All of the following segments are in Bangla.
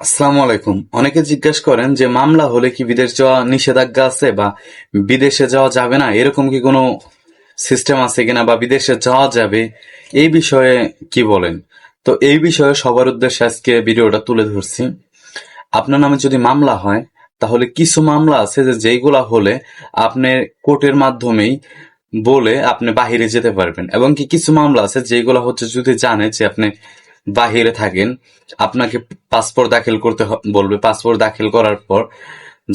আসসালামু আলাইকুম। অনেকে জিজ্ঞেস করেন যে, মামলা হলে কি বিদেশ যাওয়া নিষেধাজ্ঞা আছে বা বিদেশে যাওয়া যাবে না? এরকম কি কোনো সিস্টেম আছে কিনা বা বিদেশে যাওয়া যাবে? এই বিষয়ে কি বলেন? তো এই বিষয়ে সবার উদ্দেশ্যে আজকে ভিডিওটা তুলে ধরছি। আপনার নামে যদি মামলা হয়, তাহলে কিছু মামলা আছে যে যেইগুলা হলে আপনি কোর্টের মাধ্যমেই বলে আপনি বাহিরে যেতে পারবেন। এবং কি কিছু মামলা আছে যেগুলো হচ্ছে যদি জানে যে আপনি বাহিরে থাকেন, আপনাকে পাসপোর্ট দাখিল করতে বলবে। পাসপোর্ট দাখিল করার পর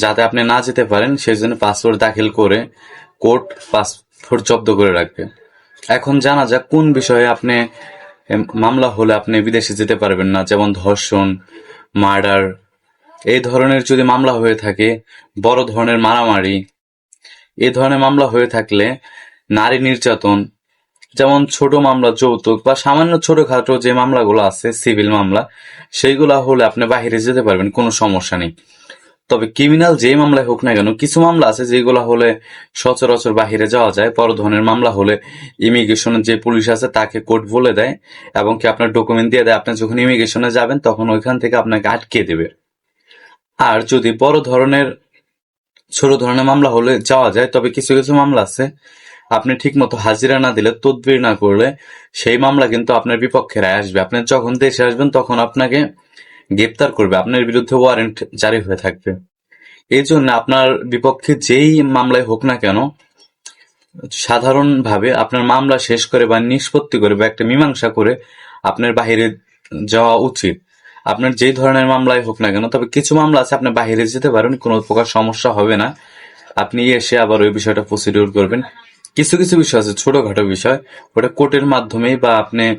যাতে আপনি না যেতে পারেন সেই জন্য পাসপোর্ট দাখিল করে কোর্ট পাসপোর্ট জব্দ করে রাখবে এখন জানা যাক কোন বিষয়ে আপনি মামলা হলে আপনি বিদেশে যেতে পারবেন না, যেমন ধর্ষণ, মার্ডার, এই ধরনের যদি মামলা হয়ে থাকে, বড় ধরনের মারামারি এই ধরনের মামলা হয়ে থাকলে নারী নির্যাতন যেমন ছোট মামলা যৌতুক বা সামান্য ছোটখাটো যে মামলাগুলো আছে সিভিল মামলা, সেইগুলা হলে আপনি বাইরে যেতে পারবেন, কোনো সমস্যা নেই। তবে ক্রিমিনাল যে মামলায় হোক না কেন, কিছু মামলা আছে যেগুলো হলে সচরাচর বাহিরে যাওয়া যায়। বড় ধরনের মামলা হলে ইমিগ্রেশনের যে পুলিশ আছে তাকে কোর্ট বলে দেয় এবং কি আপনার ডকুমেন্ট দিয়ে দেয়। আপনি যখন ইমিগ্রেশনে যাবেন, তখন ওইখান থেকে আপনাকে আটকে দেবে। আর যদি বড় ধরনের, ছোট ধরনের মামলা হলে যাওয়া যায়, তবে কিছু কিছু মামলা আছে আপনি ঠিক মতো হাজিরা না দিলে তদবির না করলে সেই মামলা কিন্তু আপনার বিপক্ষে রায় আসবে। আপনি যখন দেশে আসবেন, তখন আপনাকে গ্রেপ্তার করবে। আপনার বিরুদ্ধে ওয়ারেন্ট জারি হয়ে থাকবে। এই জন্য আপনার বিপক্ষে যেই মামলায় হোক না কেন, সাধারণভাবে আপনার মামলা শেষ করে বা নিষ্পত্তি করে বা একটা মীমাংসা করে আপনার বাহিরে যাওয়া উচিত। আপনার যেই ধরনের মামলায় হোক না কেন, তবে কিছু মামলা আছে, আপনি বাহিরে যেতে পারেন, কোনো প্রকার সমস্যা হবে না। আপনি এসে আবার ওই বিষয়টা প্রসিডিউর করবেন। কিছু কিছু বিষয় আছে, ছোটখাটো বিষয়। ওটা কোর্টের মাধ্যমেই বা আপনি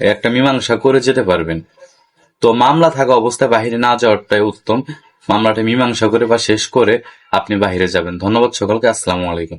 একটা মীমাংসা করে যেতে পারবেন। তো মামলা থাকা অবস্থায় বাহিরে না যাওয়াটাই উত্তম। মামলাটা মীমাংসা করে বা শেষ করে আপনি বাহিরে যাবেন। ধন্যবাদ সকলকে। আসসালামু আলাইকুম।